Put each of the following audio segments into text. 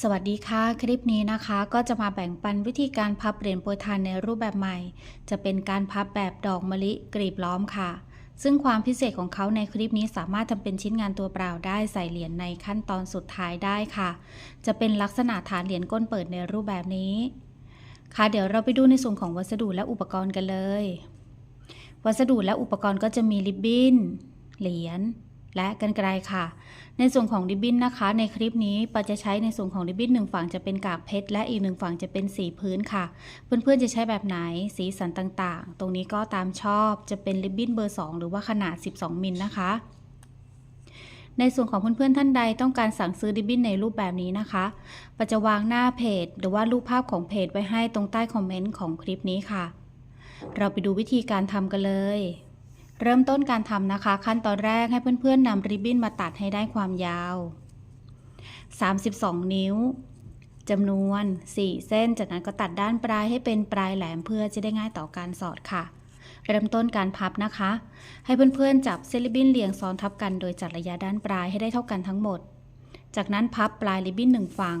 สวัสดีค่ะ คลิปนี้นะคะ ก็จะมาแบ่งปันวิธีการพับเหรียญโปรยทานในรูปแบบใหม่ จะเป็นการพับแบบดอกมะลิกรีบล้อมค่ะ ซึ่งความพิเศษของเขาในคลิปนี้สามารถทำเป็นชิ้นงานตัวเปล่าได้ใส่เหรียญในขั้นตอนสุดท้ายได้ค่ะ จะเป็นลักษณะฐานเหรียญก้นเปิดในรูปแบบนี้ ค่ะเดี๋ยวเราไปดูในส่วนของวัสดุและอุปกรณ์กันเลย วัสดุและอุปกรณ์ก็จะมีริบบิ้นเหรียญ และกันไกรค่ะ ในส่วนของริบบิ้นนะคะ ในคลิปนี้ปาจะใช้ในส่วนของริบบิ้นหนึ่งฝั่งจะเป็นกากเพชรและอีกหนึ่งฝั่งจะเป็นสีพื้นค่ะ เพื่อนๆจะใช้แบบไหนสีสันต่างๆ ตรงนี้ก็ตามชอบจะเป็นริบบิ้นเบอร์ 2 หรือว่าขนาด 12 มิลนะคะในส่วนของเพื่อนๆท่านใดต้องการสั่งซื้อริบบินในรูปแบบนี้นะคะปาจะวางหน้าเพจ หรือว่ารูปภาพของเพจไว้ให้ตรงใต้คอมเมนต์ของคลิปนี้ค่ะ เราไปดูวิธีการทำกันเลย เริ่มต้นการทำนะคะ ขั้นตอนแรกให้เพื่อนๆนำริบบิ้นมาตัดให้ได้ความยาว 32 นิ้วจำนวน 4 เส้น จากนั้นก็ตัดด้านปลายให้เป็นปลายแหลมเพื่อจะได้ง่ายต่อการสอดค่ะ เริ่มต้นการพับนะคะ ให้เพื่อนๆจับเส้นริบบิ้นเรียงซ้อนทับกันโดยจัดระยะด้านปลายให้ได้เท่ากันทั้งหมด จากนั้นพับปลายริบบิ้นหนึ่งฝั่ง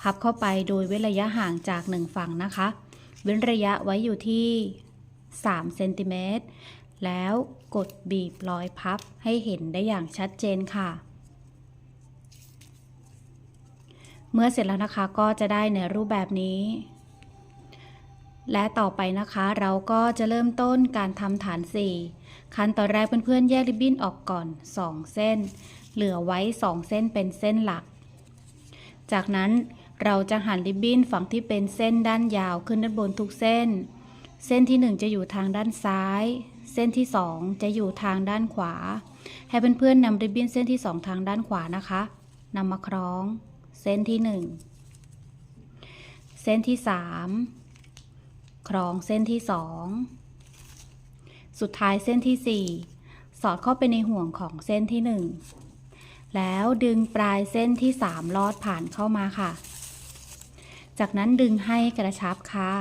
พับเข้าไปโดยเว้นระยะห่างจากหนึ่งฝั่งนะคะ เว้นระยะไว้อยู่ที่3เซนติเมตร แล้วกดบีบรอยพับให้เห็นได้อย่างชัดเจนค่ะ เมื่อเสร็จแล้วนะคะก็จะได้ในรูปแบบนี้ และต่อไปนะคะ เราก็จะเริ่มต้นการทำฐาน 4 ขั้นตอนแรกเพื่อนๆ แยกริบบิ้นออกก่อน 2 เส้น เหลือไว้ 2 เส้นเป็นเส้นหลัก จากนั้นเราจะหั่นริบบิ้นฝั่งที่เป็นเส้นด้านยาวขึ้นด้านบนทุกเส้น เส้นที่ 1 จะอยู่ทางด้านซ้าย เส้นที่ 2 จะอยู่ทางด้านขวา ให้เพื่อนๆนำริบบิ้นเส้นที่ 2 ทางด้านขวานะคะนำมาคล้อง เส้นที่ 1 เส้นที่ 3 คล้องเส้นที่ 2 สุดท้ายเส้นที่ 4 สอดเข้าไปในห่วงของเส้นที่ 1 แล้วดึงปลายเส้นที่ 3 ลอดผ่านเข้ามาค่ะ จากนั้นดึงให้กระชับค่ะ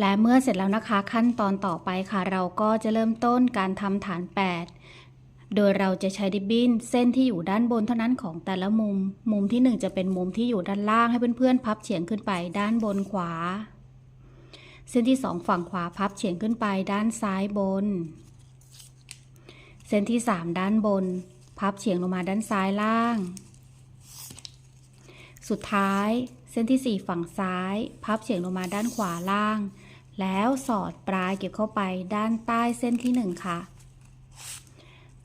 และเมื่อเสร็จแล้วนะคะขั้นตอนต่อไปค่ะ เราก็จะเริ่มต้นการทำฐาน 8 โดยเราจะใช้ริบบิ้นเส้นที่อยู่ด้านบนเท่านั้นของแต่ละมุม มุมที่ 1 จะเป็นมุมที่อยู่ด้านล่างให้เพื่อนๆ พับเฉียงขึ้นไปด้านบนขวา เส้นที่ 2 ฝั่งขวาพับเฉียงขึ้นไปด้านซ้ายบน เส้นที่ 3 ด้านบน พับเฉียงลงมาด้านซ้ายล่าง สุดท้ายเส้นที่ 4 ฝั่งซ้าย พับเฉียงลงมาด้านขวาล่าง แล้วสอดปลายเก็บเข้าไปด้านใต้เส้นที่ 1 ค่ะ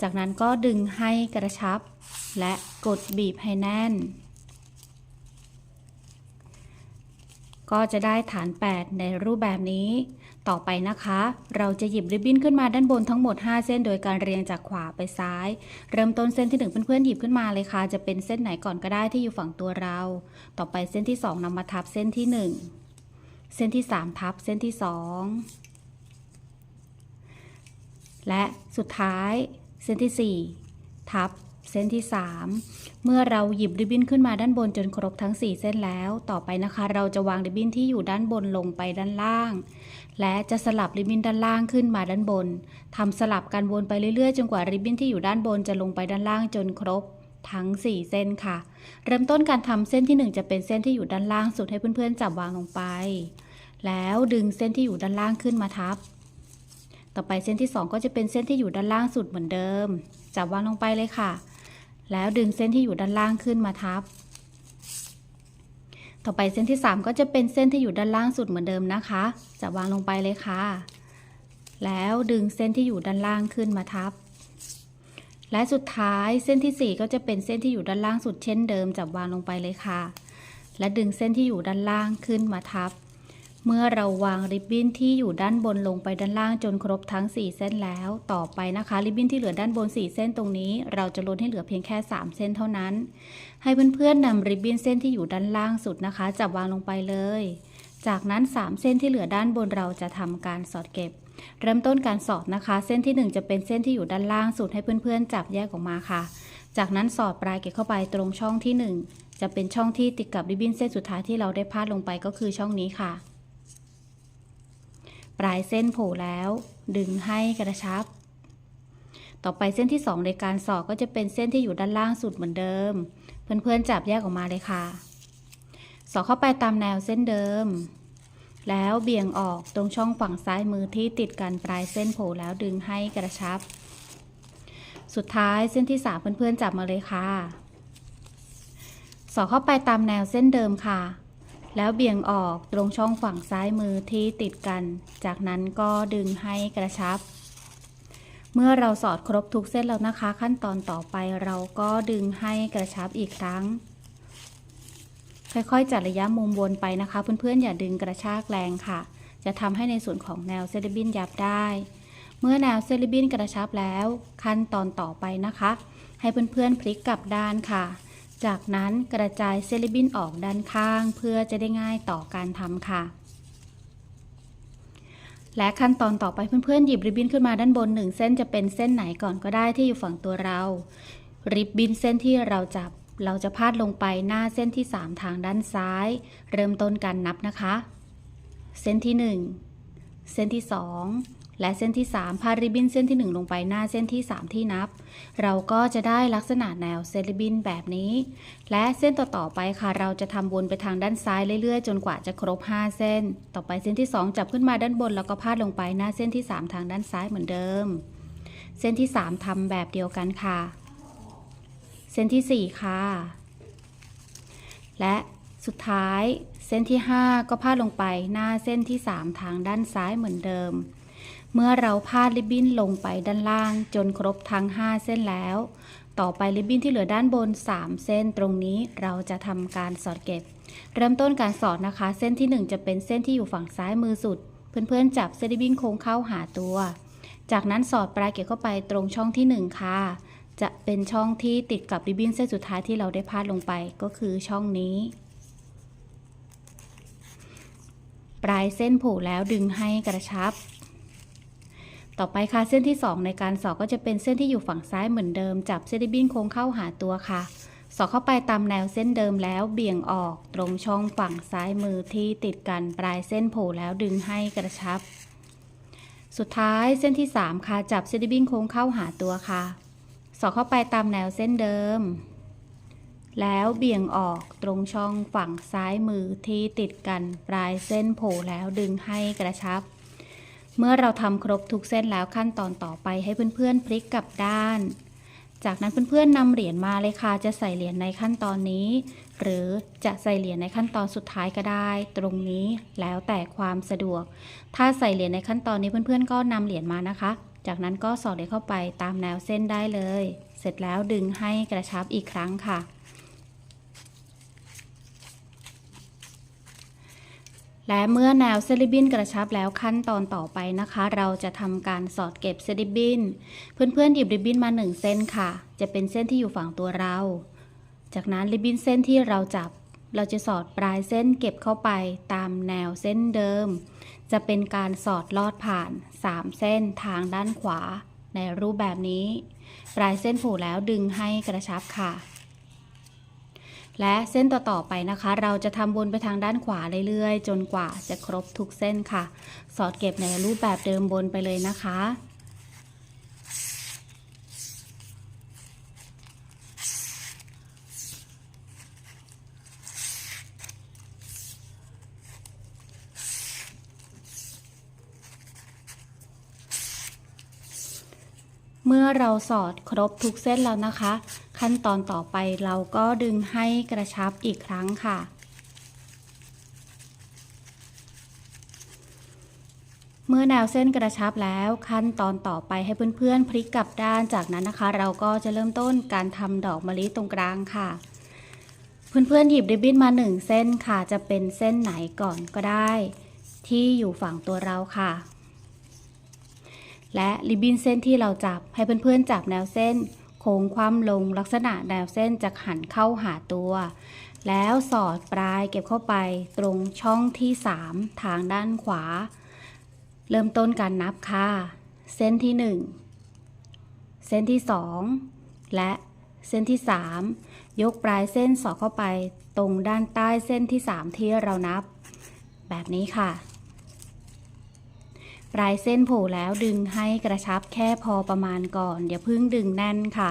จากนั้นก็ดึงให้กระชับ และกดบีบให้แน่น ก็จะได้ฐาน 8 ในรูปแบบนี้ ต่อไปนะคะ เราจะหยิบริบบิ้นขึ้นมาด้านบนทั้งหมด 5 เส้นโดยการเรียงจากขวาไปซ้าย เริ่มต้นเส้นที่ 1 เพื่อนๆหยิบขึ้นมาเลยค่ะ จะเป็นเส้นไหนก่อนก็ได้ที่อยู่ฝั่งตัวเรา ต่อไปเส้นที่ 2นำมาทับเส้นที่ 1 เส้นที่ 3 ทับเส้นที่ 2 และสุดท้ายเส้นที่ 4 ทับเส้นที่ 3 เมื่อเราหยิบริบบิ้นขึ้นมาด้านบนจนครบทั้ง 4 เส้นแล้ว ต่อไปนะคะ เราจะวางริบบิ้นที่อยู่ด้านบนลงไปด้านล่าง และจะสลับริบบิ้นด้านล่างขึ้นมาด้านบนทำสลับกันวนไปเรื่อยๆ จนกว่าริบบิ้นที่อยู่ด้านบนจะลงไปด้านล่างจนครบทั้ง 4 เส้นค่ะ เริ่มต้นการทำเส้นที่ 1 จะเป็นเส้นที่อยู่ด้านล่างสุดให้เพื่อนๆจับวางลงไป แล้วดึงเส้นที่อยู่ด้านล่างขึ้นมาทับ ต่อไปเส้นที่ 2 ก็จะเป็นเส้นที่อยู่ด้านล่างสุดเหมือนเดิม จับวางลงไปเลยค่ะ แล้วดึงเส้นที่อยู่ด้านล่างขึ้นมาทับ ต่อไปเส้นที่ 3 ก็จะเป็นเส้นที่อยู่ด้านล่างสุดเหมือนเดิมนะคะ จับวางลงไปเลยค่ะ แล้วดึงเส้นที่อยู่ด้านล่างขึ้นมาทับ และสุดท้ายเส้นที่ 4 ก็จะเป็นเส้นที่อยู่ด้านล่างสุดเช่นเดิม จับวางลงไปเลยค่ะ และดึงเส้นที่อยู่ด้านล่างขึ้นมาทับ เมื่อเราวางริบบิ้นที่อยู่ด้านบนลงไปด้านล่างจนครบทั้ง 4 เส้นแล้ว ต่อไปนะคะริบบิ้นที่เหลือด้านบน 4 เส้นตรงนี้ เราจะลดให้เหลือเพียงแค่ 3 เส้นเท่านั้น ให้เพื่อนๆนำริบบิ้นเส้นที่อยู่ด้านล่างสุดนะคะจับวางลงไปเลย จากนั้น 3 เส้นที่เหลือด้านบนเราจะทำการสอดเก็บ เริ่มต้นการสอดนะคะ เส้นที่ 1 จะเป็นเส้นที่อยู่ด้านล่างสุดให้เพื่อนๆ จับแยกออกมาค่ะ จากนั้นสอดปลายเก็บเข้าไปตรงช่องที่ 1 จะเป็นช่องที่ติดกับริบบิ้นเส้นสุดท้ายที่เราได้พาดลงไปก็คือช่องนี้ค่ะ ปลายเส้นโผล่แล้ว ดึงให้กระชับ ต่อไปเส้นที่ 2 ในการสอดก็จะเป็นเส้นที่อยู่ด้านล่างสุดเหมือนเดิม เพื่อนๆจับแยกออกมาเลยค่ะ สอดเข้าไปตามแนวเส้นเดิม แล้วเบี่ยงออกตรงช่องฝั่งซ้ายมือที่ติดกันปลายเส้นโผล่แล้วดึงให้กระชับ สุดท้ายเส้นที่3เพื่อนๆจับมาเลยค่ะ สอดเข้าไปตามแนวเส้นเดิมค่ะ แล้วเบี่ยงออกตรงช่องฝั่งซ้ายมือที่ติดกัน จากนั้นก็ดึงให้กระชับ เมื่อเราสอดครบทุกเส้นแล้วนะคะ ขั้นตอนต่อไปเราก็ดึงให้กระชับอีกครั้ง ค่อยๆ จัดระยะมุมวนไปนะคะ เพื่อนๆ อย่าดึงกระชากแรงค่ะ จะทำให้ในส่วนของแนวเซเลบินยับได้ เมื่อแนวเซเลบินกระชับแล้ว ขั้นตอนต่อไปนะคะ ให้เพื่อนๆพลิกกลับด้านค่ะ จากนั้นกระจายเซเลบินออกด้านข้างเพื่อจะได้ง่ายต่อการทำค่ะ และขั้นตอนต่อไปเพื่อนๆ หยิบริบบิ้นขึ้นมาด้านบนหนึ่งเส้นจะเป็นเส้นไหนก่อนก็ได้ที่อยู่ฝั่งตัวเรา ริบบิ้นเส้นที่เราจับเราจะพาดลงไปหน้าเส้นที่ 3 ทางด้านซ้าย เริ่มต้นการนับนะคะ เส้นที่ 1 เส้นที่ 2 และเส้นที่ 3 พาดริบบิ้นเส้นที่ 1 ลงไปหน้าเส้นที่ 3 ที่นับ เราก็จะได้ลักษณะแนวเซริบบินแบบนี้ และเส้นต่อๆไปค่ะ เราจะทำวนไปทางด้านซ้ายเรื่อยๆ จนกว่าจะครบ 5 เส้น ต่อไปเส้นที่ 2 จับขึ้นมาด้านบน แล้วก็พาดลงไปหน้าเส้นที่ 3 ทางด้านซ้ายเหมือนเดิม เส้นที่ 3ทำแบบเดียวกันค่ะ เส้นที่ 4 ค่ะ และสุดท้ายเส้นที่ 5 ก็พาดลงไปหน้าเส้นที่ 3 ทางด้านซ้ายเหมือนเดิม เมื่อเราพาดริบบิ้นลงไปด้านล่างจนครบทั้ง 5 เส้นแล้ว ต่อไปริบบิ้นที่เหลือด้านบน 3 เส้นตรงนี้เราจะทำการสอดเก็บ เริ่มต้นการสอดนะคะ เส้นที่ 1 จะเป็นเส้นที่อยู่ฝั่งซ้ายมือสุด เพื่อนๆจับเส้นริบบิ้นโค้งเข้าหาตัว จากนั้นสอดปลายเก็บเข้าไปตรงช่องที่ 1 ค่ะ จะเป็นช่องที่ติดกับริบบิ้นเส้นสุดท้ายที่เราได้พาดลงไปก็คือช่องนี้ปลายเส้นผล่แล้วดึงให้กระชับ ต่อไปค่ะเส้นที่ 2 ในการสอดก็จะเป็นเส้นที่อยู่ฝั่งซ้ายเหมือนเดิม จับเส้นริบบิ้นโค้งเข้าหาตัวค่ะ สอดเข้าไปตามแนวเส้นเดิมแล้วเบี่ยงออกตรงช่องฝั่งซ้ายมือที่ติดกันปลายเส้นโผล่แล้วดึงให้กระชับ สุดท้ายเส้นที่ 3 ค่ะจับเส้นริบบิ้นโค้งเข้าหาตัวค่ะ สอดเข้าไปตามแนวเส้นเดิม แล้วเบี่ยงออกตรงช่องฝั่งซ้ายมือที่ติดกันปลายเส้นโผล่แล้วดึงให้กระชับ เมื่อเราทำครบทุกเส้นแล้วขั้นตอนต่อไปให้เพื่อนๆพลิกกลับด้าน จากนั้นเพื่อนๆนำเหรียญมาเลยค่ะ จะใส่เหรียญในขั้นตอนนี้ หรือจะใส่เหรียญในขั้นตอนสุดท้ายก็ได้ ตรงนี้แล้วแต่ความสะดวก ถ้าใส่เหรียญในขั้นตอนนี้เพื่อนๆ ก็นำเหรียญมานะคะ จากนั้นก็สอดเหรียญเข้าไปตามแนวเส้นได้เลย เสร็จแล้วดึงให้กระชับอีกครั้งค่ะ และเมื่อแนวเซริบินกระชับแล้วขั้นตอนต่อไปนะคะ เราจะทำการสอดเก็บเซริบบิน เพื่อนๆหยิบริบบิ้นมา 1 เส้นค่ะ จะเป็นเส้นที่อยู่ฝั่งตัวเรา จากนั้นริบบิ้นเส้นที่เราจับ เราจะสอดปลายเส้นเก็บเข้าไปตามแนวเส้นเดิม จะเป็นการสอดลอดผ่าน 3 เส้นทางด้านขวา ในรูปแบบนี้ ปลายเส้นผูแล้วดึงให้กระชับค่ะ และเส้นต่อๆไปนะคะ เราจะทำวนไปทางด้านขวาเรื่อยๆ จนกว่าจะครบทุกเส้นค่ะ สอดเก็บในรูปแบบเดิมบนไปเลยนะคะเมื่อเราสอดครบทุกเส้นแล้วนะคะ ขั้นตอนต่อไปเราก็ดึงให้กระชับอีกครั้งค่ะ เมื่อแนวเส้นกระชับแล้วขั้นตอนต่อไปให้เพื่อนๆพลิกกลับด้านจากนั้นนะคะ เราก็จะเริ่มต้นการทำดอกมะลิตรงกลางค่ะ เพื่อนๆหยิบริบบิ้นมาหนึ่งเส้นค่ะ จะเป็นเส้นไหนก่อนก็ได้ ที่อยู่ฝั่งตัวเราค่ะ และริบบิ้นเส้นที่เราจับให้เพื่อนๆจับแนวเส้น ค้งคว่ำลงลักษณะแนวเส้นจะหันเข้าหาตัว แล้วสอดปลายเก็บเข้าไปตรงช่องที่ 3 ทางด้านขวา เริ่มต้นการนับค่ะ เส้นที่ 1 เส้นที่ 2 และเส้นที่ 3 ยกปลายเส้นสอดเข้าไปตรงด้านใต้เส้นที่ 3 ที่เรานับ แบบนี้ค่ะ ปลายเส้นโผล่แล้วดึงให้กระชับแค่พอประมาณก่อนอย่าเพิ่งดึงแน่นค่ะ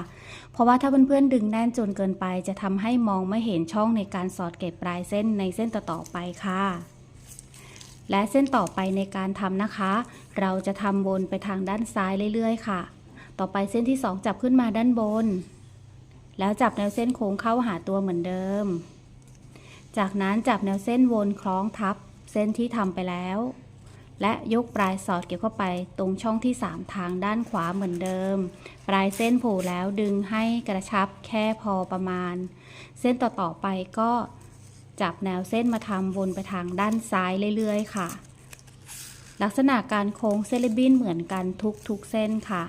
เพราะว่าถ้าเพื่อนๆดึงแน่นจนเกินไปจะทำให้มองไม่เห็นช่องในการสอดเก็บปลายเส้นในเส้นต่อๆไปค่ะและเส้นต่อไปในการทำนะคะ เราจะทำวนไปทางด้านซ้ายเรื่อยๆ ค่ะ ต่อไปเส้นที่ 2 จับขึ้นมาด้านบน แล้วจับแนวเส้นโค้งเข้าหาตัวเหมือนเดิม จากนั้นจับแนวเส้นวนคล้องทับ เส้นที่ทำไปแล้ว และยกปลายสอดเกี่ยวเข้าไปตรงช่องที่ 3 ทางด้านขวาเหมือนเดิม ปลายเส้นโผล่แล้วดึงให้กระชับแค่พอประมาณ เส้นต่อๆไปก็จับแนวเส้นมาทำวนไปทางด้านซ้ายเรื่อยๆ ค่ะ ลักษณะการโค้งเซเลบินเหมือนกันทุกๆเส้นค่ะ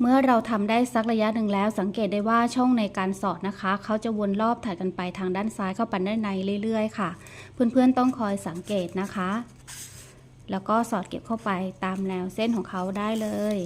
เมื่อเราทำได้สักระยะหนึ่งแล้ว สังเกตได้ว่าช่องในการสอดนะคะ เขาจะวนรอบถ่ายกันไปทางด้านซ้ายเข้าไปด้านในเรื่อยๆ ค่ะ เพื่อนๆต้องคอยสังเกตนะคะ แล้วก็สอดเก็บเข้าไปตามแนวเส้นของเขาได้เลย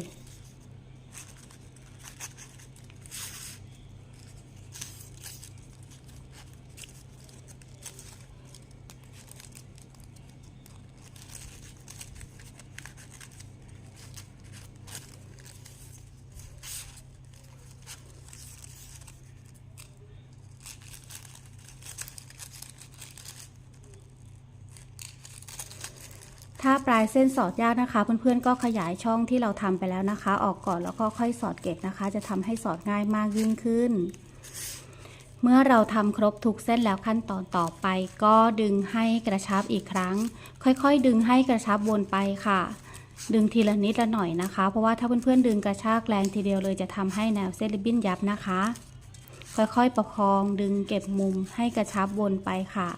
ถ้าปลายเส้นสอดยากนะคะ เพื่อนๆก็ขยายช่องที่เราทำไปแล้วนะคะ ออกก่อนแล้วก็ค่อยสอดเก็บนะคะ จะทำให้สอดง่ายมากยิ่งขึ้น เมื่อเราทำครบทุกเส้นแล้วขั้นตอนต่อไป ก็ดึงให้กระชับอีกครั้ง ค่อยๆ ดึงให้กระชับวนไปค่ะ ดึงทีละนิดละหน่อยนะคะ เพราะว่าถ้าเพื่อนๆดึงกระชากแรงทีเดียวเลยจะทำให้แนวเส้นริบบิ้นยับนะคะ ค่อยๆประคองดึงเก็บมุมให้กระชับวนไปค่ะ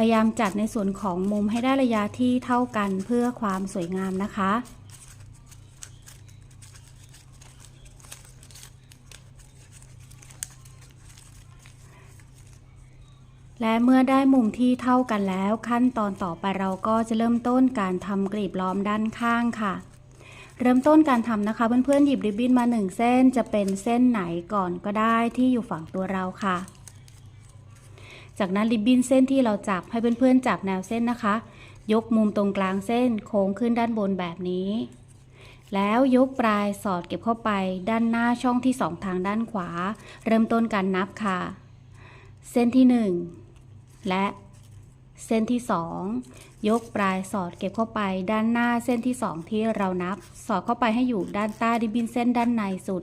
พยายามจัดในส่วนของมุมให้ได้ระยะที่เท่ากันเพื่อความสวยงามนะคะและเมื่อได้มุมที่เท่ากันแล้ว ขั้นตอนต่อไปเราก็จะเริ่มต้นการทำกรีบล้อมด้านข้างค่ะ เริ่มต้นการทำนะคะ เพื่อนๆหยิบริบบิ้นมาหนึ่งเส้นจะเป็นเส้นไหนก่อนก็ได้ที่อยู่ฝั่งตัวเราค่ะ จากนั้นริบบิ้นเส้นที่เราจับให้เพื่อนๆจับแนวเส้นนะคะ ยกมุมตรงกลางเส้นโค้งขึ้นด้านบนแบบนี้ แล้วยกปลายสอดเก็บเข้าไปด้านหน้าช่องที่สองทางด้านขวา เริ่มต้นการนับค่ะ เส้นที่หนึ่งและเส้นที่สองยกปลายสอดเก็บเข้าไปด้านหน้าเส้นที่สองที่เรานับ สอดเข้าไปให้อยู่ด้านใต้ริบบิ้นเส้นด้านในสุด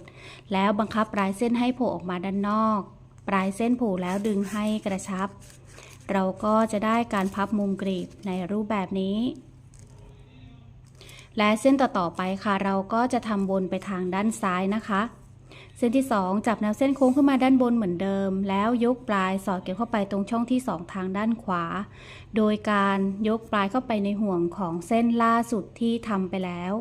แล้วบังคับปลายเส้นให้โผล่ออกมาด้านนอก ปลายเส้นผล่แล้วดึงให้กระชับ เราก็จะได้การพับมุมกรีบในรูปแบบนี้ และเส้นต่อๆไปค่ะ เราก็จะทำวนไปทางด้านซ้ายนะคะ เส้นที่ 2 จับแนวเส้นโค้งขึ้นมาด้านบนเหมือนเดิม แล้วยกปลายสอดเก็บเข้าไปตรงช่องที่ 2 ทางด้านขวา โดยการยกปลายเข้าไปในห่วงของเส้นล่าสุดที่ทำไปแล้ว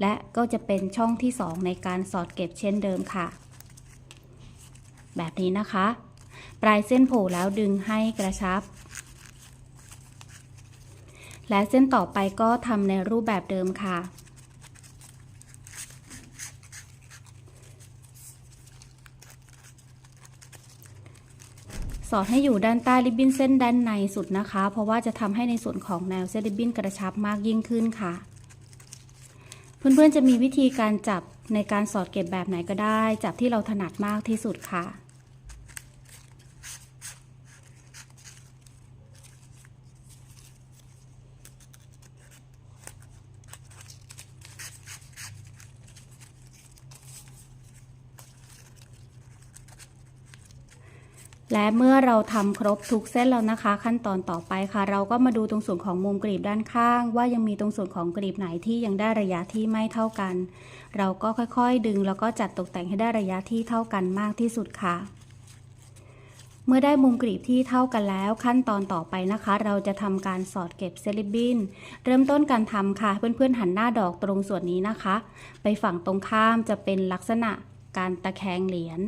และก็จะเป็นช่องที่ 2 ในการสอดเก็บเช่นเดิมค่ะ แบบนี้นะคะ ปลายเส้นโผล่แล้วดึงให้กระชับ และเส้นต่อไปก็ทำในรูปแบบเดิมค่ะสอดให้อยู่ด้านใต้ริบบิ้นเส้นด้านในสุดนะคะ เพราะว่าจะทำให้ในส่วนของแนวเส้นริบบิ้นกระชับมากยิ่งขึ้นค่ะ เพื่อนๆจะมีวิธีการจับในการสอดเก็บแบบไหนก็ได้ จับที่เราถนัดมากที่สุดค่ะ และเมื่อเราทำครบทุกเส้นแล้วนะคะ ขั้นตอนต่อไปค่ะ เราก็มาดูตรงส่วนของมุมกรีบด้านข้าง ว่ายังมีตรงส่วนของกรีบไหนที่ยังได้ระยะที่ไม่เท่ากัน เราก็ค่อยๆ ดึงแล้วก็จัดตกแต่งให้ได้ระยะที่เท่ากันมากที่สุดค่ะเมื่อได้มุมกรีบที่เท่ากันแล้ว ขั้นตอนต่อไปนะคะ เราจะทำการสอดเก็บเซลิบบินเริ่มต้นการทำค่ะ เพื่อนๆหันหน้าดอกตรงส่วนนี้นะคะ ไปฝั่งตรงข้ามจะเป็นลักษณะการตะแคงเหรียญ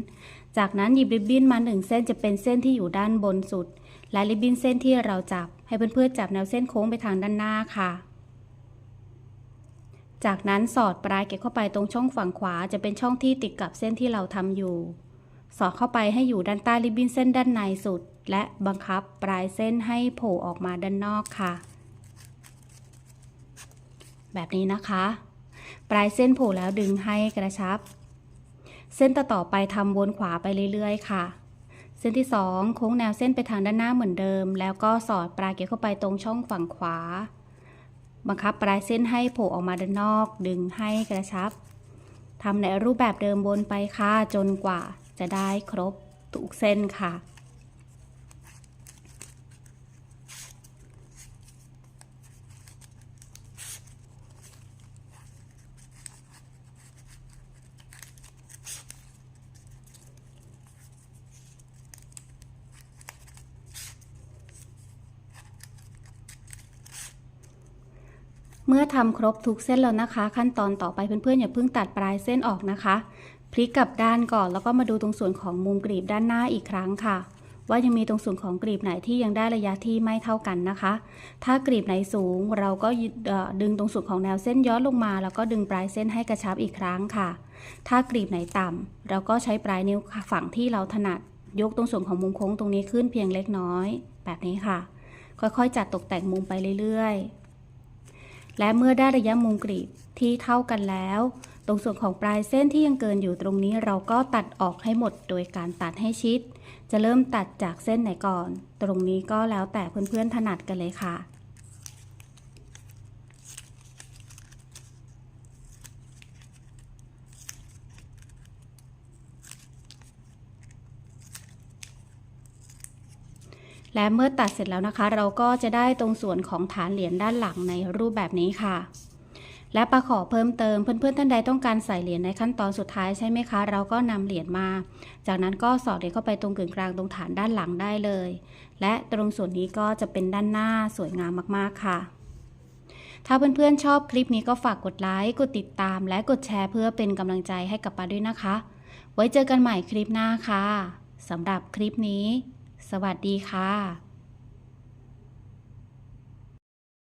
จากนั้นหยิบริบบิ้นมาหนึ่งเส้นจะเป็นเส้นที่อยู่ด้านบนสุด และริบบิ้นเส้นที่เราจับ ให้เพื่อนๆจับแนวเส้นโค้งไปทางด้านหน้าค่ะ จากนั้นสอดปลายเก็บเข้าไปตรงช่องฝั่งขวาจะเป็นช่องที่ติดกับเส้นที่เราทำอยู่ สอดเข้าไปให้อยู่ด้านใต้ริบบิ้นเส้นด้านในสุด และบังคับปลายเส้นให้โผล่ออกมาด้านนอกค่ะ แบบนี้นะคะ ปลายเส้นโผล่แล้วดึงให้กระชับ เส้นต่อไปทำวนขวาไปเรื่อยๆ ค่ะ เส้นที่ 2 โค้งแนวเส้นไปทางด้านหน้าเหมือนเดิม แล้วก็สอดปลายเก็บเข้าไปตรงช่องฝั่งขวา บังคับปลายเส้นให้โผล่ออกมาด้านนอก ดึงให้กระชับทำในรูปแบบเดิมวนไปค่ะจนกว่าจะได้ครบทุกเส้นค่ะ เมื่อทำครบทุกเส้นแล้วนะคะ ขั้นตอนต่อไปเพื่อนๆอย่าเพิ่งตัดปลายเส้นออกนะคะ พลิกกลับด้านก่อนแล้วก็มาดูตรงส่วนของมุมกรีบด้านหน้าอีกครั้งค่ะ ว่ายังมีตรงส่วนของกรีบไหนที่ยังได้ระยะที่ไม่เท่ากันนะคะ ถ้ากรีบไหนสูงเราก็ดึงตรงส่วนของแนวเส้นย้อนลงมา แล้วก็ดึงปลายเส้นให้กระชับอีกครั้งค่ะ ถ้ากรีบไหนต่ำเราก็ใช้ปลายนิ้วฝั่งที่เราถนัด ยกตรงส่วนของมุมโค้งตรงนี้ขึ้นเพียงเล็กน้อย แบบนี้ค่ะ ค่อยๆ จัดตกแต่งมุมไปเรื่อยๆ และเมื่อได้ระยะมุมกรีบที่เท่ากันแล้ว ตรงส่วนของปลายเส้นที่ยังเกินอยู่ตรงนี้เราก็ตัดออกให้หมดโดยการตัดให้ชิด จะเริ่มตัดจากเส้นไหนก่อน ตรงนี้ก็แล้วแต่เพื่อนๆถนัดกันเลยค่ะ และเมื่อตัดเสร็จแล้วนะคะ เราก็จะได้ตรงส่วนของฐานเหรียญด้านหลังในรูปแบบนี้ค่ะ และประขอเพิ่มเติมเพื่อนๆท่านใดต้องการใส่เหรียญในขั้นตอนสุดท้ายใช่ไหมคะ เราก็นำเหรียญมา จากนั้นก็สอดเหรียญเข้าไปตรงกึ่งกลางตรงฐานด้านหลังได้เลย และตรงส่วนนี้ก็จะเป็นด้านหน้าสวยงามมากๆค่ะถ้าเพื่อนๆชอบคลิปนี้ก็ฝากกดไลค์ กดติดตาม และกดแชร์เพื่อเป็นกำลังใจให้กับปาด้วยนะคะ ไว้เจอกันใหม่คลิปหน้าค่ะ สำหรับคลิปนี้ สวัสดีค่ะ